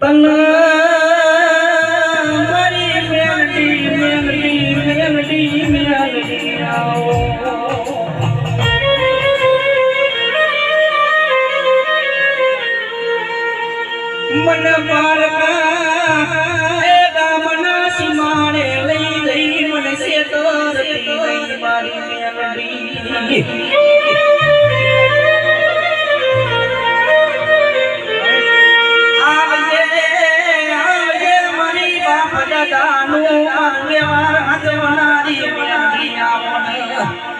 મન પારકા એ ગામના સીમાડે લઈ લઈ મને શેતર લઈ મારી મેલડી. બાપ દાદાનું આગેવાન હાથવનારી મેલડી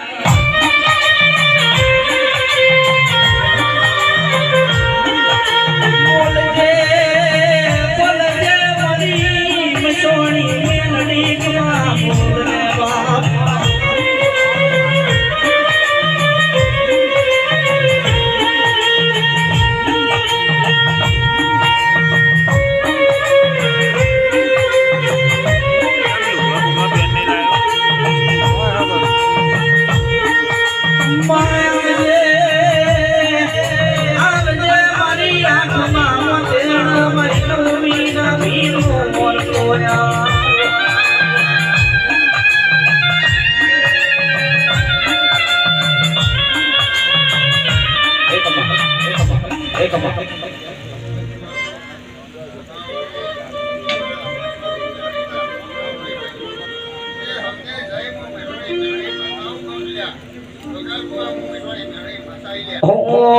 એ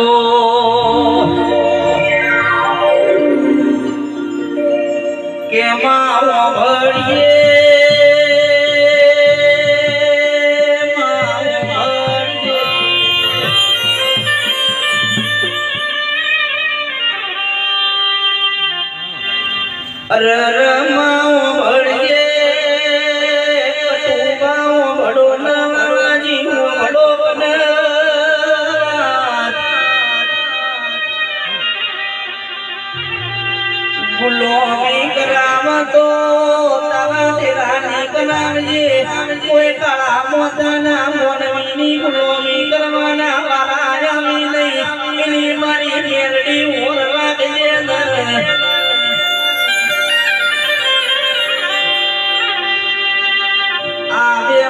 અર રમાઓ ખુલ્લો નીકળામ તો તારા તેરા નીકળાવજે કોઈ કાળા મોતાના મોનવીની ખુલ્લો નીકળવાના વારાયામી નહીં એની મારી મેરડી ઓર રાખજે દર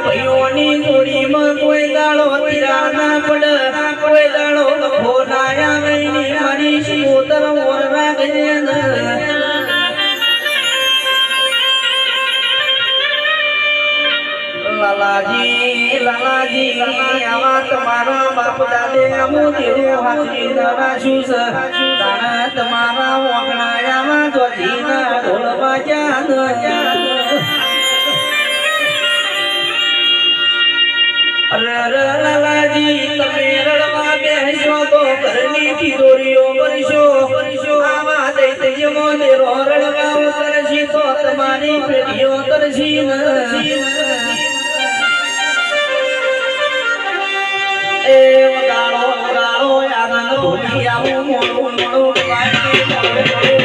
ભાઈઓની જોડીમાં કોઈ દાડો તીરા ના પડ કોઈ દાડો ખોનાયા નહીં મારી સુતર ઓર રાખજે દર લાલાજી લાલાજી આવા તમારા રડવા બેસો તો ઘરની તિજોરીઓ કરશો કરશો આવા કરશી તો તમારી પેઢીઓ કરશી I'm gonna go to.